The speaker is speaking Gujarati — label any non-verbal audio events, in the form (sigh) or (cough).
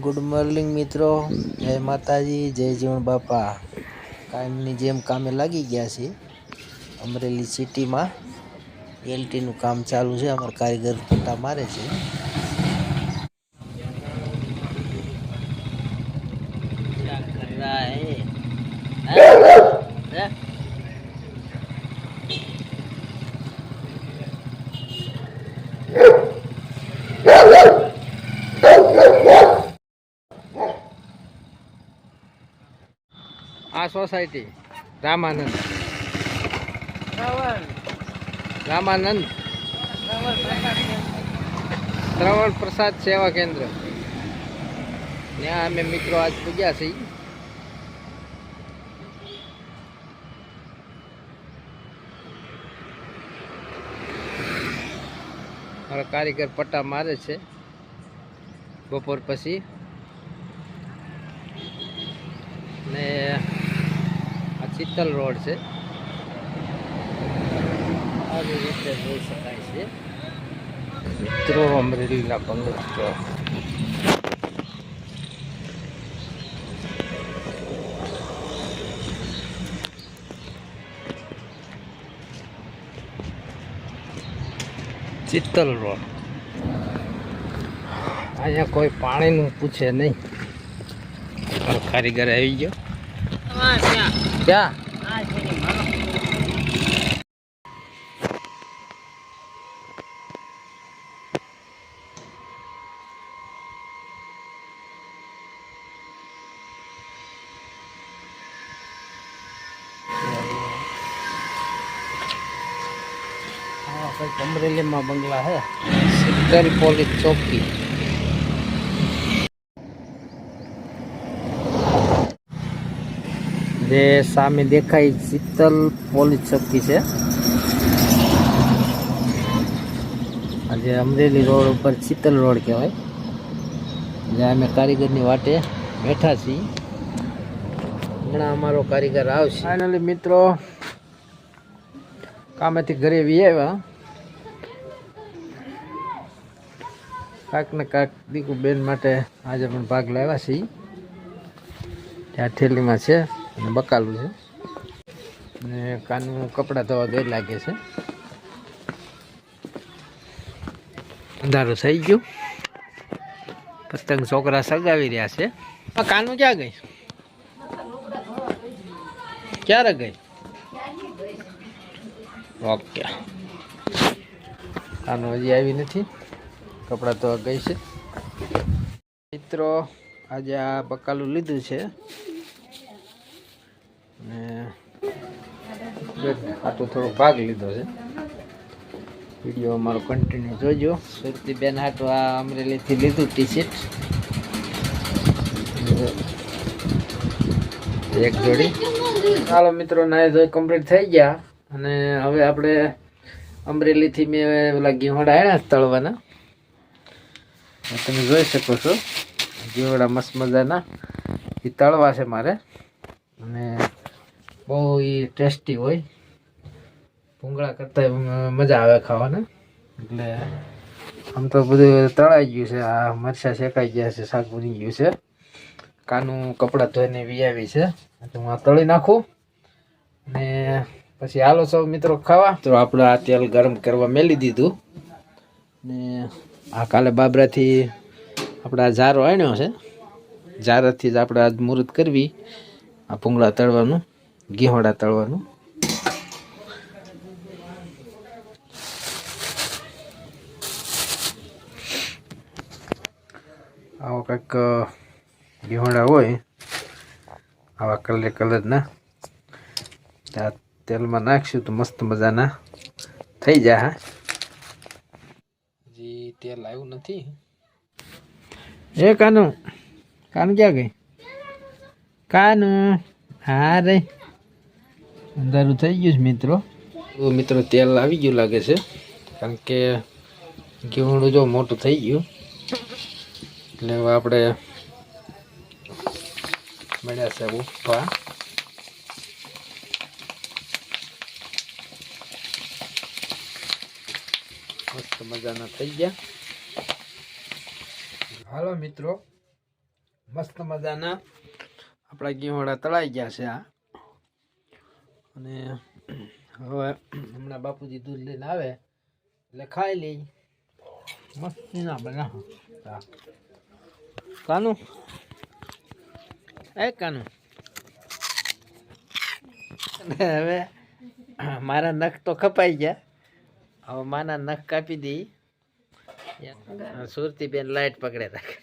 ગુડ મોર્નિંગ મિત્રો. જય માતાજી જય જીવન બાપા. કાયમની જેમ કામે લાગી ગયા છે અમરેલી સિટીમાં. એલટીનું કામ ચાલુ છે અમારા કારીગર પટ્ટા મારે છે. क्या (coughs) આ સોસાયટી રામાનંદ. રામાનંદ. શ્રવણ પ્રસાદ સેવા કેન્દ્ર. ત્યાં અમે મિત્રો આજ પૂજ્યા છીએ. મારા કારીગર પટ્ટા મારે છે. બપોર પછી ને આ રોડ છે. આવી રીતે જોઈ શકાય છે. મિત્રો અમરેલીના બંગલા ચોક ચિત્તલ રોડ. અહીંયા કોઈ પાણીનું પૂછે નહીં. કારીગર આવી ગયો. ક્યાં અમરેલીમાં બંગલા હે. સિત્તેર પોલીસ ચોકી. જે સામે દેખાય શીતલ પોલીસ ચોકી છે. આજે અમરેલી રોડ ઉપર શીતલ રોડ કહેવાય. જ્યાં અમે કારીગરની વાટે બેઠા છીએ. હમણાં અમારો કારીગર આવશે. ફાઇનલી મિત્રો, કામેથી ઘરે વી આવ્યા. કાંક ને કાંક દીકુ બેન માટે આજે પણ ભાગ લાવ્યા છીએ. ત્યાં થેલીમાં છે. અને બકાલું છે. અને કાનું કપડાં ધોવા ગઈ લાગે છે. અંધારો થઈ ગયું. પતંગ છોકરા સગાવી રહ્યા છે. કાનું ક્યાં ગઈ? ક્યારે ગઈ? ઓકે. કાનું હજી આવી નથી. કપડાં ધોવા ગઈ છે. મિત્રો, આજે આ બકાલું લીધું છે. ને આટલો થોડો ભાગ લીધો છે. વીડિયો અમારો કન્ટિન્યુ જોજો. સુરતીબેન હાટો આ અમરેલીથી લીધું ટી શર્ટ એક જોડી. ચાલો મિત્રો નાય ધોઈ કમ્પ્લીટ થઈ ગયા. અને હવે આપણે અમરેલીથી મેં પેલા ઘીહોડા આવ્યા તળવાના. તમે જોઈ શકો છો. ઘીહોડા મસ્ત મજાના. એ તળવા છે મારે. અને બહુ એ ટેસ્ટી હોય. ભૂંગળા કરતા મજા આવે ખાવાના. એટલે આમ તો બધું તળાઈ ગયું છે. આ મરચાં શેકાઈ ગયા છે, શાક બની ગયું છે. કાનું કપડાં ધોઈને વિયાવી છે. તો હું આ તળી નાખું. ને પછી હાલો સૌ મિત્રો ખાવા. તો આપણે આ તેલ ગરમ કરવા મેલી દીધું. ને આ કાલે બાબરાથી આપણે આ જારો આણ્યો છે. જારાથી જ આપણે આજ મુહૂર્ત કરવી, આ ભૂંગળા તળવાનું. ઘીહોડા તળવાનું. આવો કંઈક ગીહોડા હોય આવા કલર કલરના આ તેલમાં નાખશું તો મસ્ત મજાના થઈ જાય હા. હજી તેલ આવ્યું નથી. એ કાનું કાન ક્યાં ગઈ? કાનું હા રે. અંધારું થઈ ગયું છે, મિત્રો. મિત્રો, તેલ આવી ગયું લાગે છે. કારણ કે ઘીવણું જો મોટું થઈ ગયું. એટલે હવે આપણે મળ્યા છે ઉફા મસ્ત મજાના થઈ ગયા. હાલો, મિત્રો. મસ્ત મજાના. આપણા ઘીવડા તળાઈ ગયા છે આ. અને હવે હમણાં બાપુજી દૂધ લઈને આવે એટલે ખાઈ લઈ. મસ્તી ના બના હા. કાનું? એ કાનું. અને હવે મારા નખ તો કપાઈ ગયા. હવે માના નખ કાપી દઈ. સુરતી બેન લાઈટ પકડે રાખે.